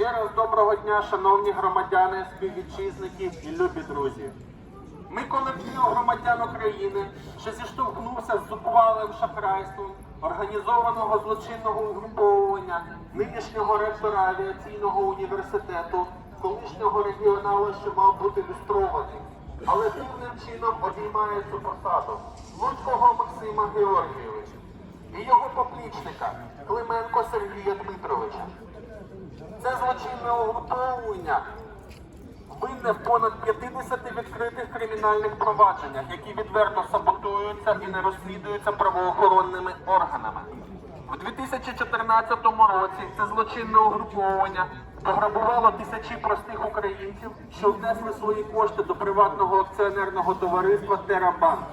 Ще раз доброго дня, шановні громадяни, співвітчизники і любі друзі. Ми колектив громадян України, що зіштовхнувся з зухвалим шахрайством організованого злочинного угруповування нинішнього ректора авіаційного університету, колишнього регіонала, що мав бути люстрований, але дивним чином обіймає цю посаду Луцького Максима Георгійовича і його поплічника Клименко Сергія Дмитровича. Це злочинне угруповання винне в понад 50 відкритих кримінальних провадженнях, які відверто саботуються і не розслідуються правоохоронними органами. У 2014 році це злочинне угруповання пограбувало тисячі простих українців, що внесли свої кошти до приватного акціонерного товариства Терабанк.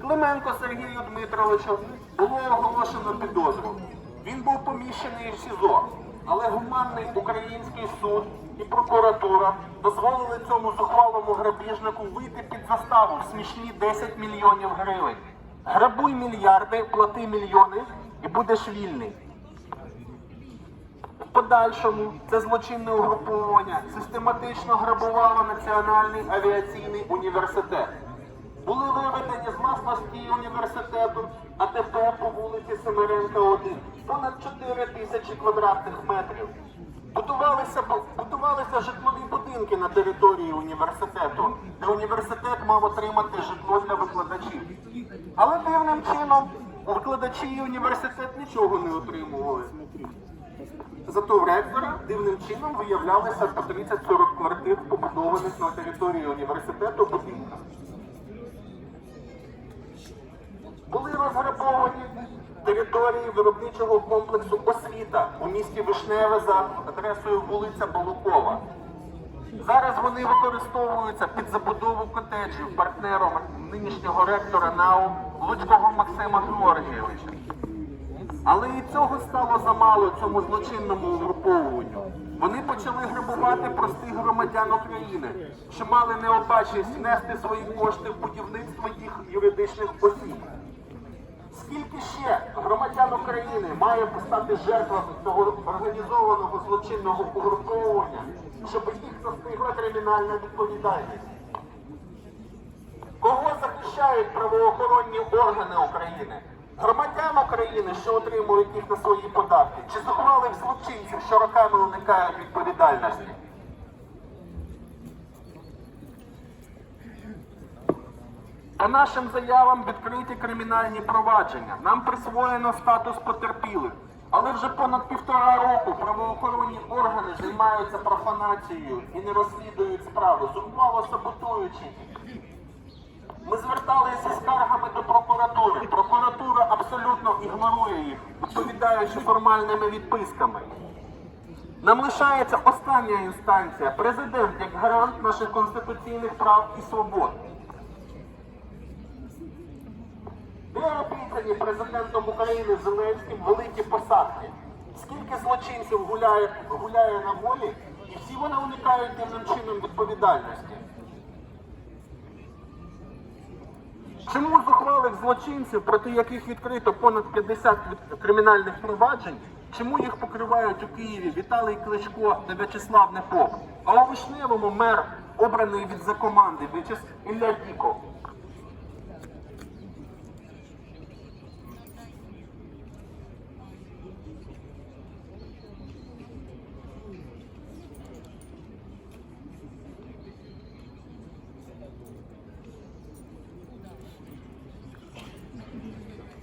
Клименко Сергію Дмитровичу було оголошено підозру. Він був поміщений в СІЗО, але гуманний український суд і прокуратура дозволили цьому зухвалому грабіжнику вийти під заставу в смішні 10 мільйонів гривень. Грабуй мільярди, плати мільйони і будеш вільний. В подальшому це злочинне угруповання систематично грабувало Національний авіаційний університет. Були виведені з власності університету вулиці Семеренка 1 понад 4 тисячі квадратних метрів. Будувалися, будувалися житлові будинки на території університету, де університет мав отримати житло для викладачів. Але дивним чином викладачі і університет нічого не отримували. Зато в ректора дивним чином виявлялися по 30-40 квартир, побудованих на території університету будинках. Були розграбовані території виробничого комплексу освіта у місті Вишневе за адресою вулиця Балукова. Зараз вони використовуються під забудову котеджів партнером нинішнього ректора НАУ Луцького Максима Георгійовича. Але і цього стало замало цьому злочинному угруповуванню. Вони почали грабувати простих громадян України, що мали необачність внести свої кошти в будівництво їх юридичних осіб. Скільки ще громадян України має постати жертвами цього організованого злочинного угруповування, щоб їх настигла кримінальна відповідальність? Кого захищають правоохоронні органи України? Громадян України, що отримують їх на свої податки, чи заховалих злочинців, що роками уникають відповідальності? По нашим заявам відкриті кримінальні провадження. Нам присвоєно статус потерпілих. Але вже понад півтора року правоохоронні органи займаються профанацією і не розслідують справи, зухвало саботуючи. Ми зверталися зі скаргами до прокуратури. Прокуратура абсолютно ігнорує їх, відповідаючи формальними відписками. Нам лишається остання інстанція президент як гарант наших конституційних прав і свобод. Де обіцяні президентом України Зеленським великі посадки? Скільки злочинців гуляє, гуляє на волі, і всі вони уникають дивним чином відповідальності? Чому зухвалих злочинців, проти яких відкрито понад 50 кримінальних проваджень, чому їх покривають у Києві Віталій Кличко та В'ячеслав Непоп, а у Вишневому мер, обраний від закоманди. Ілля Діков?